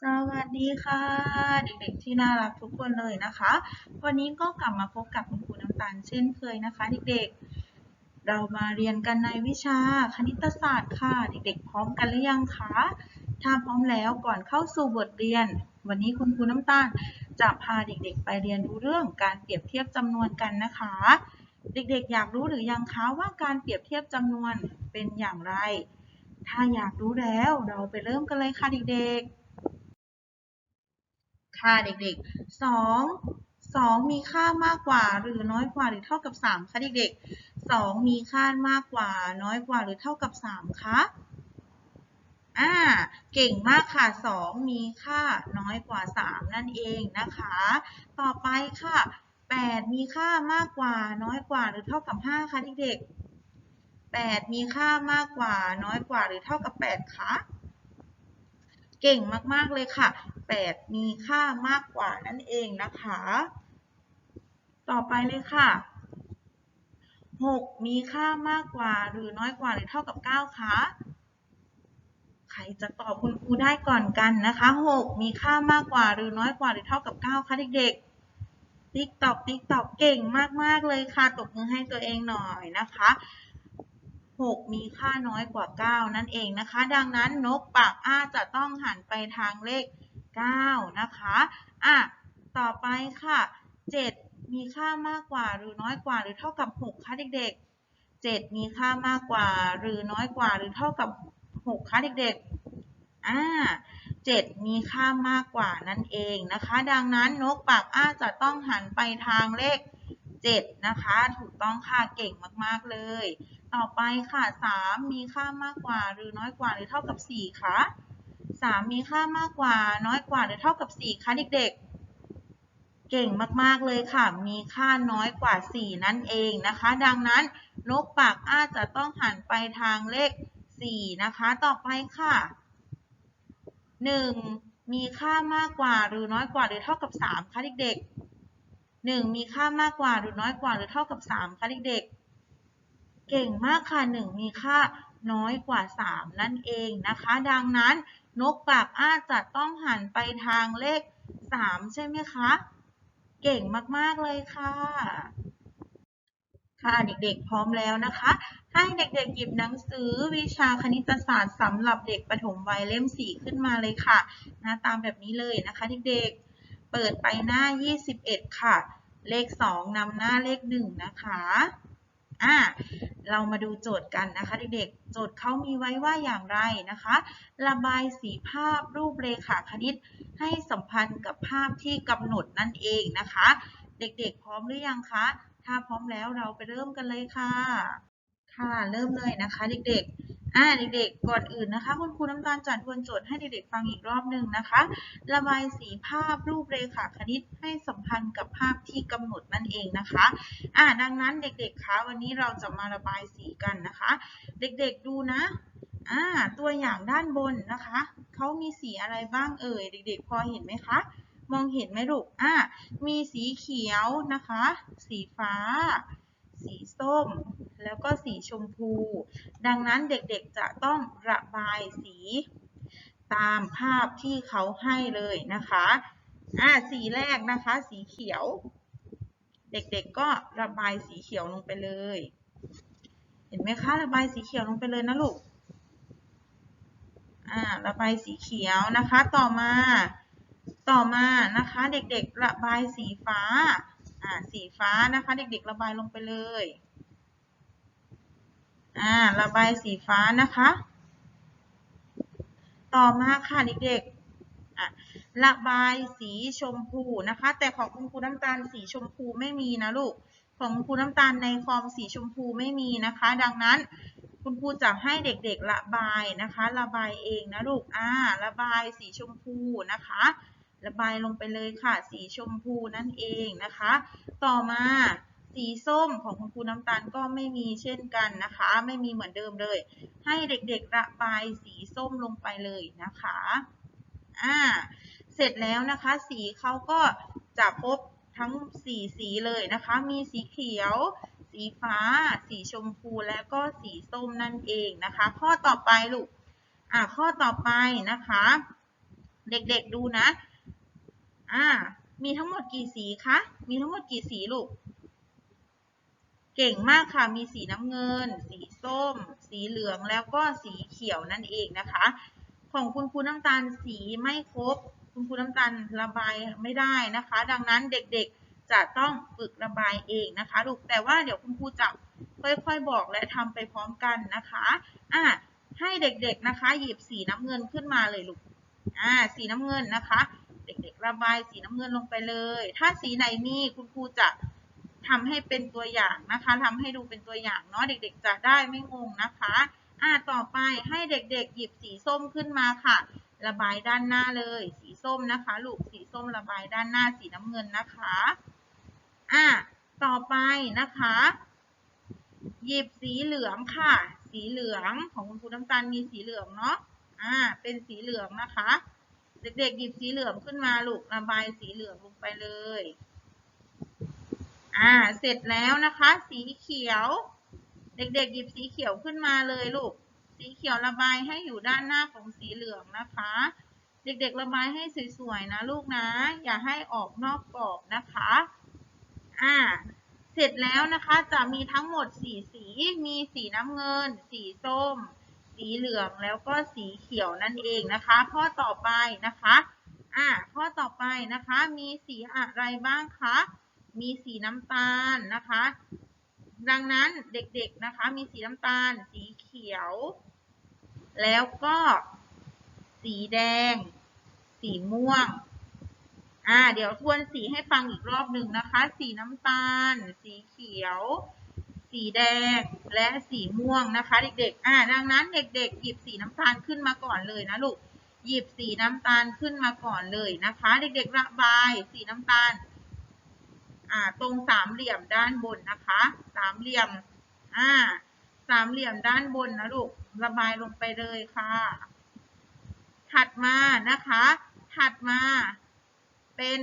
สวัสดีค่ะ เด็กๆที่น่ารักทุกคนเลยนะคะ วันนี้ก็กลับมาพบกับคุณครูน้ำตาลเช่นเคยนะคะ เด็กๆ เรามาเรียนกันในวิชาคณิตศาสตร์ค่ะ เด็กๆ พร้อมกันหรือยังคะถ้าพร้อมแล้วก่อนเข้าสู่บทเรียน วันนี้คุณครูน้ำตาลจะพาเด็กๆ ไปเรียนรู้เรื่องการเปรียบเทียบจำนวนกันนะคะ เด็กๆ อยากรู้หรือยังคะว่าการเปรียบเทียบจำนวนเป็นอย่างไร ถ้าอยากรู้แล้วเราไปเริ่มกันเลยค่ะเด็กๆ ค่ะเด็กๆ 2 2 มีค่ามากกว่าหรือน้อยกว่าหรือเท่ากับ 3คะเด็กๆ 2 มีค่ามากกว่า น้อยกว่าหรือเท่ากับ 3คะอ่าเก่งมากค่ะ 2 มีค่าน้อยกว่า 3 นั่นเองนะคะ ต่อไปค่ะ 8 มีค่ามากกว่า น้อยกว่าหรือเท่ากับ 5คะเด็กๆ 8 มีค่ามากกว่า น้อยกว่าหรือเท่ากับ 8คะเก่งมากๆเลยค่ะ 8 มีค่ามากกว่านั่นเองนะคะ ต่อไปเลยค่ะ 6 มีค่ามากกว่าหรือน้อยกว่าหรือเท่ากับ 9 คะใครจะตอบคุณครูได้ก่อนกันนะคะ 6 มีค่ามากกว่าหรือน้อยกว่าหรือเท่ากับ 9 คะเด็กๆ ติ๊กตอกติ๊กตอกเก่งมากๆเลยค่ะ ตบมือให้ตัวเองหน่อยนะคะ 6 มีค่าน้อยกว่า 9 นั่นเองนะคะ ดังนั้นนกปากอ้าจะต้องหันไปทางเลข 9 นะคะ อะ ต่อไปค่ะ 7 มีค่ามากกว่าหรือน้อยกว่าหรือเท่ากับ 6คะเด็กๆ 7 มีค่ามากกว่าหรือน้อยกว่าหรือเท่ากับ 6คะเด็กๆ อ่า7 มีค่ามากกว่านั่นเองนะคะ ดังนั้นนกปากอ้าจะต้องหันไปทางเลข 7 นะคะ ถูกต้องค่ะเก่งมากๆเลย ต่อไปค่ะ 3 มีค่ามากกว่าหรือน้อยกว่าหรือเท่ากับ 4คะ 3 มีค่ามากกว่า น้อยกว่าหรือเท่ากับ 4คะเด็กๆ เก่งมากๆเลยค่ะ มีค่าน้อยกว่า 4 นั่นเองนะคะ ดังนั้นนกปากอ้าจะต้องหันไปทางเลข 4 นะคะ ต่อไปค่ะ 1 มีค่ามากกว่าหรือน้อยกว่าหรือเท่ากับ 3คะเด็กๆ 1 มีค่ามากกว่าหรือน้อยกว่าหรือเท่ากับ 3คะเด็กๆเก่งมากค่ะ 1 มีค่าน้อยกว่า 3 นั่นเองนะคะ ดังนั้น นกปากอ้าจะต้องหันไปทางเลข 3 ใช่ไหมคะ เก่งมาก ๆ เลยค่ะ ค่ะเด็ก ๆ พร้อมแล้วนะคะ ให้เด็ก ๆ หยิบหนังสือวิชาคณิตศาสตร์สำหรับเด็กปฐมวัยเล่ม 4 ขึ้นมาเลยค่ะนะตามแบบนี้เลยนะคะเด็ก ๆ เปิดไปหน้า 21 ค่ะ เลข 2นำหน้าเลข 1 นะคะอ่า เรามาดูโจทย์กันนะคะเด็กๆ โจทย์เขามีไว้ว่าอย่างไรนะคะ ระบายสีภาพรูปเรขาคณิต ให้สัมพันธ์กับภาพที่กำหนดนั่นเองนะคะ เด็กๆ พร้อมหรือยังคะ ถ้าพร้อมแล้วเราไปเริ่มกันเลยค่ะ ค่ะ เริ่มเลยนะคะเด็กๆ อ่าเด็กๆก่อนอื่นนะคะ คุณครูน้ำตาลจัดทวนโจทย์ให้เด็กๆฟังอีกรอบหนึ่งนะคะ ระบายสีภาพรูปเรขาคณิตให้สัมพันธ์กับภาพที่กำหนดนั่นเองนะคะ อ่าดังนั้นเด็กๆคะวันนี้เราจะมาระบายสีกันนะคะ เด็กๆดูนะอ่าตัวอย่างด้านบนนะคะเขามีสีอะไรบ้างเอ่ยเด็กๆ พอเห็นไหมคะมองเห็นไหมลูกอ่ามีสีเขียวนะคะ สีฟ้า สีส้ม แล้วก็สีชมพู ดังนั้นเด็กๆจะต้องระบายสีตามภาพที่เขาให้เลยนะคะอ่าสีแรกนะคะ สีเขียว เด็กๆก็ระบายสีเขียวลงไปเลย เห็นไหมคะระบายสีเขียวลงไปเลยนะลูกอ่าระบายสีเขียวนะคะ ต่อมา ต่อมานะคะ เด็กๆระบายสีฟ้าอ่าสีฟ้านะคะ เด็กๆระบายลงไปเลย อ่าระบายสีฟ้านะคะ ต่อมาค่ะเด็กๆอะระบายสีชมพูนะคะ แต่ของคุณครูน้ำตาลสีชมพูไม่มีนะลูก ของคุณครูน้ำตาลในฟอร์มสีชมพูไม่มีนะคะ ดังนั้นคุณครูจะให้เด็กๆระบายนะคะ ระบายเองนะลูกอ่าระบายสีชมพูนะคะระบายลงไปเลยค่ะ สีชมพูนั่นเองนะคะ ต่อมา สีส้มของคุณครูน้ำตาลก็ไม่มีเช่นกันนะคะ ไม่มีเหมือนเดิมเลย ให้เด็กๆระบายสีส้มลงไปเลยนะคะอ่าเสร็จแล้วนะคะ สีเขาก็จะครบทั้งสีสีเลยนะคะ มีสีเขียว สีฟ้า สีชมพู และก็สีส้มนั่นเองนะคะ ข้อต่อไปลูก อ่าข้อต่อไปนะคะ เด็กๆดูนะ อ่า มีทั้งหมดกี่สีคะ มีทั้งหมดกี่สีลูก เก่งมากค่ะ มีสีน้ำเงิน สีส้ม สีเหลือง แล้วก็สีเขียวนั่นเองนะคะ ของคุณครูน้ำตาลสีไม่ครบ คุณครูน้ำตาลระบายไม่ได้นะคะ ดังนั้นเด็กๆจะต้องฝึกระบายเองนะคะลูก แต่ว่าเดี๋ยวคุณครูจะค่อยๆบอกและทำไปพร้อมกันนะคะอะให้เด็กๆนะคะ หยิบสีน้ำเงินขึ้นมาเลยลูก อ่า สีน้ำเงินนะคะ เด็กๆ ระบายสีน้ำเงินลงไปเลย ถ้าสีไหนมีคุณครูจะ ทำให้เป็นตัวอย่างนะคะทำให้ดูเป็นตัวอย่างเนาะเด็กๆ จะได้ไม่งงนะคะอ่าต่อไปให้เด็กๆ หยิบสีส้มขึ้นมาค่ะ ระบายด้านหน้าเลย สีส้มนะคะ ลูกสีส้มระบายด้านหน้าสีน้ำเงินนะคะอ่าต่อไปนะคะ หยิบสีเหลืองค่ะ สีเหลืองของคุณครูน้ำตาลมีสีเหลืองเนาะอ่าเป็นสีเหลืองนะคะ เด็กๆ หยิบสีเหลืองขึ้นมาลูกระบายสีเหลืองลงไปเลย อ่า เสร็จแล้วนะคะ สีเขียว เด็กๆหยิบสีเขียวขึ้นมาเลยลูก สีเขียวระบายให้อยู่ด้านหน้าของสีเหลืองนะคะ เด็กๆระบายให้สวยๆนะลูกนะ อย่าให้ออกนอกกรอบนะคะ อ่า เสร็จแล้วนะคะจะมีทั้งหมดสีสี มีสีน้ำเงิน สีส้ม สีเหลืองแล้วก็สีเขียวนั่นเองนะคะข้อต่อไปนะคะ อ่าข้อต่อไปนะคะ มีสีอะไรบ้างคะ มีสีน้ำตาลนะคะ ดังนั้นเด็กๆนะคะ มีสีน้ำตาล สีเขียว แล้วก็สีแดง สีม่วง อ่า เดี๋ยวทวนสีให้ฟังอีกรอบหนึ่งนะคะ สีน้ำตาล สีเขียว สีแดง และสีม่วงนะคะ เด็กๆ อ่า ดังนั้นเด็กๆ หยิบสีน้ำตาลขึ้นมาก่อนเลยนะลูก หยิบสีน้ำตาลขึ้นมาก่อนเลยนะคะ เด็กๆ ระบายสีน้ำตาล อ่าตรงสามเหลี่ยมด้านบนนะคะ สามเหลี่ยมอ่าสามเหลี่ยมด้านบนนะลูกระบายลงไปเลยค่ะ ถัดมานะคะ ถัดมา เป็น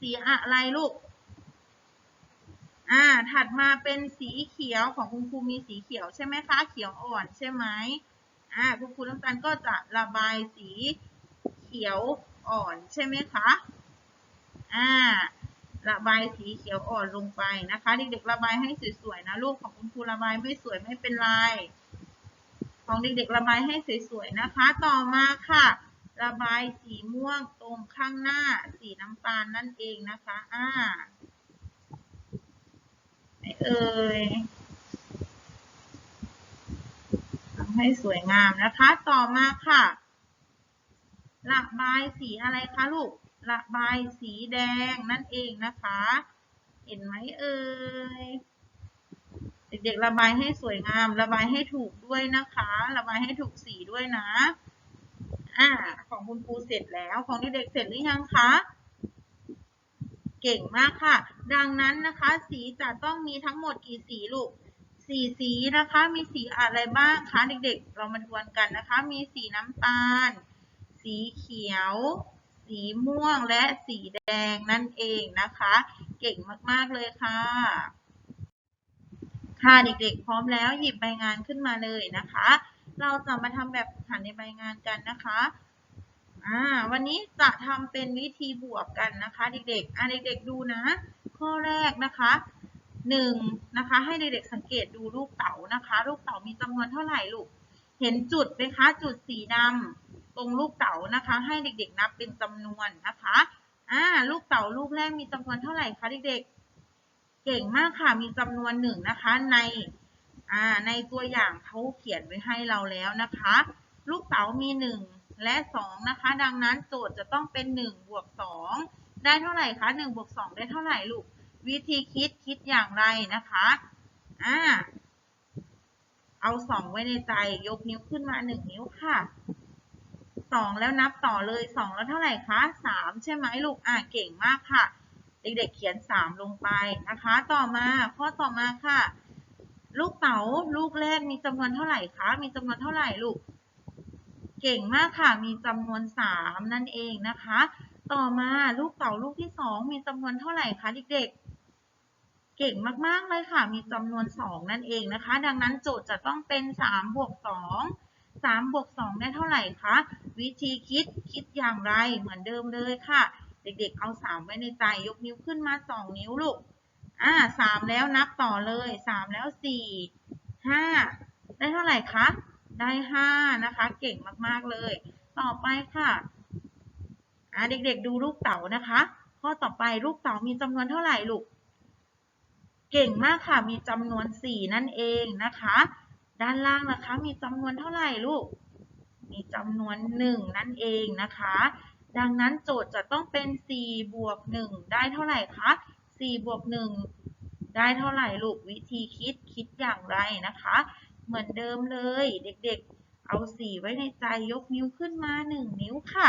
สีอะไรลูกอ่าถัดมาเป็นสีเขียวของคุณครูมีสีเขียวใช่ไหมคะเขียวอ่อนใช่ไหมอ่าคุณครูน้ำตาลก็จะระบายสีเขียวอ่อนใช่ไหมคะอ่า ระบายสีเขียวอ่อนลงไปนะคะเด็กๆระบายให้สวยๆนะลูกของคุณครูระบายไม่สวยไม่เป็นไรของเด็กๆระบายให้สวยๆนะคะ ต่อมาค่ะ ระบายสีม่วงตรงข้างหน้าสีน้ำตาลนั่นเองนะคะอ่าไเอ่ยทำให้สวยงามนะคะ ต่อมาค่ะ ระบายสีอะไรคะลูก ระบายสีแดงนั่นเองนะคะ เห็นไหมเอ่ย เด็กๆระบายให้สวยงาม ระบายให้ถูกด้วยนะคะ ระบายให้ถูกสีด้วยนะ อ่า ของคุณครูเสร็จแล้ว ของเด็กๆเสร็จหรือยังคะ เก่งมากค่ะ ดังนั้นนะคะ สีจะต้องมีทั้งหมดกี่สีลูกสีสีนะคะ มีสีอะไรบ้างคะเด็กๆ เรามาทวนกันนะคะ มีสีน้ำตาล สีเขียว สีม่วงและสีแดงนั่นเองนะคะ เก่งมากๆเลยค่ะ ค่ะเด็กๆ พร้อมแล้วหยิบใบงานขึ้นมาเลยนะคะ เราจะมาทำแบบฝึกหัดในใบงานกันนะคะอ่าวันนี้จะทำเป็นวิธีบวกกันนะคะ เด็กๆอ่าเด็กๆดูนะ ข้อแรกนะคะหนึ่งนะคะ ให้เด็กๆสังเกตดูลูกเต๋านะคะ ลูกเต๋ามีจำนวนเท่าไหร่ลูก เห็นจุดไหมคะ จุดสีดำ ตรงลูกเต๋านะคะ ให้เด็กๆนับเป็นจำนวนนะคะอ่าลูกเต๋าลูกแรกมีจำนวนเท่าไหร่คะเด็กๆ เก่งมากค่ะมีจำนวนหนึ่งนะคะในอ่าในตัวอย่างเขาเขียนไว้ให้เราแล้วนะคะ ลูกเต๋ามีหนึ่งและสองนะคะ ดังนั้นโจทย์จะต้องเป็นหนึ่งบวกสองได้เท่าไหร่คะหนึ่งบวกสองได้เท่าไหร่ลูกวิธีคิดคิดอย่างไรนะคะอ่าเอาสองไว้ในใจยกนิ้วขึ้นมาหนึ่งนิ้วค่ะ สองแล้วนับต่อเลยสองแล้วเท่าไหร่คะสามใช่ไหมลูกอ่าเก่งมากค่ะ เด็กๆเขียนสามลงไปนะคะ ต่อมาข้อต่อมาค่ะ ลูกเต๋าลูกแรกมีจำนวนเท่าไหร่คะมีจำนวนเท่าไหร่ลูก เก่งมากค่ะ มีจำนวนสามนั่นเองนะคะ ต่อมาลูกเต๋าลูกที่สองมีจำนวนเท่าไหร่คะเด็กๆเก่งมากๆเลยค่ะ มีจำนวนสองนั่นเองนะคะ ดังนั้นโจทย์จะต้องเป็นสามบวกสอง 3บวก2ได้เท่าไหร่คะ วิธีคิดคิดอย่างไรเหมือนเดิมเลยค่ะ เด็กๆเอา 3 ไว้ในใจ ยกนิ้วขึ้นมา 2 นิ้วลูก อ่า3แล้วนับต่อเลย 3 แล้ว 4 5 ได้เท่าไหร่คะ ได้ 5 นะคะ เก่งมากๆเลย ต่อไปค่ะ อ่าเด็กๆดูลูกเต๋านะคะ ข้อต่อไปลูกเต๋ามีจำนวนเท่าไหร่ลูก เก่งมากค่ะ มีจำนวน 4 นั่นเองนะคะ ด้านล่างนะคะ มีจำนวนเท่าไหร่ลูก มีจำนวน 1 นั่นเองนะคะ ดังนั้นโจทย์จะต้องเป็น 4 บวก 1 ได้เท่าไหร่คะ 4 บวก 1 ได้เท่าไหร่ลูก วิธีคิดคิดอย่างไรนะคะ เหมือนเดิมเลยเด็กๆ เอา 4 ไว้ในใจยกนิ้วขึ้นมา 1 นิ้วค่ะ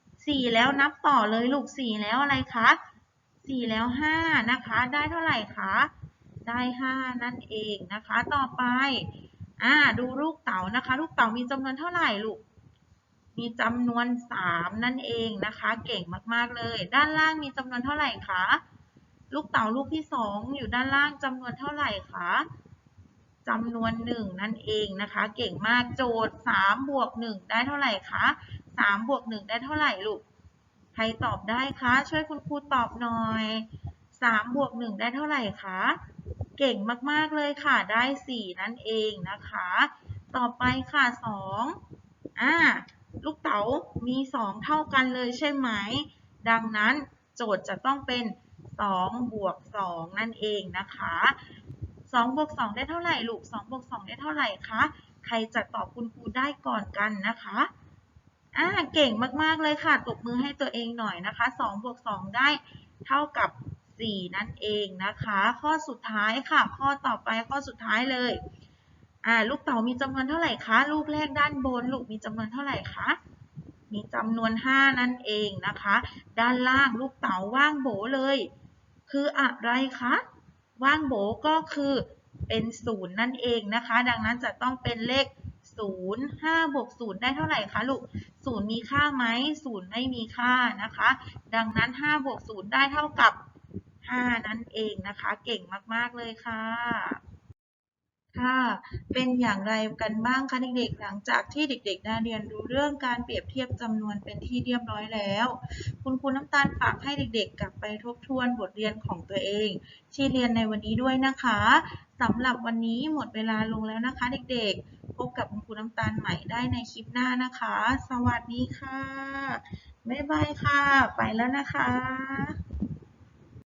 4 แล้วนับต่อเลยลูก 4 แล้วอะไรคะ 4 แล้ว 5 นะคะ ได้เท่าไหร่คะ ได้ 5 นั่นเองนะคะ ต่อไป อ่าดูลูกเต๋านะคะ ลูกเต๋ามีจำนวนเท่าไหร่ลูก มีจำนวน 3 นั่นเองนะคะ เก่งมากๆเลย ด้านล่างมีจำนวนเท่าไหร่คะ ลูกเต๋าลูกที่ 2 อยู่ด้านล่างจำนวนเท่าไหร่คะจำนวน 1 นั่นเองนะคะ เก่งมากโจทย์3บวก1ได้เท่าไหร่คะ3บวก1ได้เท่าไหร่ลูก ใครตอบได้คะ ช่วยคุณครูตอบหน่อย3บวก1ได้เท่าไหร่คะ เก่งมากๆเลยค่ะ ได้ 4 นั่นเองนะคะ ต่อไปค่ะ2อ่า ลูกเต๋ามี 2 เท่ากันเลยใช่ไหม ดังนั้นโจทย์จะต้องเป็น2บวก2นั่นเองนะคะ2บวก2ได้เท่าไหร่ลูก2บวก2ได้เท่าไหร่คะ ใครจะตอบคุณครูได้ก่อนกันนะคะอ่าเก่งมากๆเลยค่ะ ตบมือให้ตัวเองหน่อยนะคะ2บวก2ได้เท่ากับ 4 นั่นเองนะคะ ข้อสุดท้ายค่ะ ข้อต่อไปข้อสุดท้ายเลยอ่าลูกเต๋ามีจำนวนเท่าไหร่คะลูกแรกด้านบน ลูกมีจำนวนเท่าไหร่คะมีจำนวน 5 นั่นเองนะคะ ด้านล่างลูกเต๋าว่างโบเลย คืออะไรคะว่างโบก็คือเป็น0นั่นเองนะคะ ดังนั้นจะต้องเป็นเลข0 5บวก0ได้เท่าไหร่คะลูก0มีค่าไหม0ไม่มีค่านะคะ ดังนั้น5บวก0ได้เท่ากับ 5 นั่นเองนะคะ เก่งมาก ๆ เลยค่ะค่ะเป็นอย่างไรกันบ้างคะเด็กๆ หลังจากที่เด็กๆได้เรียนรู้เรื่องการเปรียบเทียบจำนวนเป็นที่เรียบร้อยแล้ว คุณครูน้ำตาลฝากให้เด็กๆ กลับไปทบทวนบทเรียนของตัวเอง ที่เรียนในวันนี้ด้วยนะคะสำหรับวันนี้หมดเวลาลงแล้วนะคะ เด็กๆ พบกับคุณครูน้ำตาลใหม่ได้ในคลิปหน้านะคะ สวัสดีค่ะบ๊ายบายค่ะ ไปแล้วนะคะ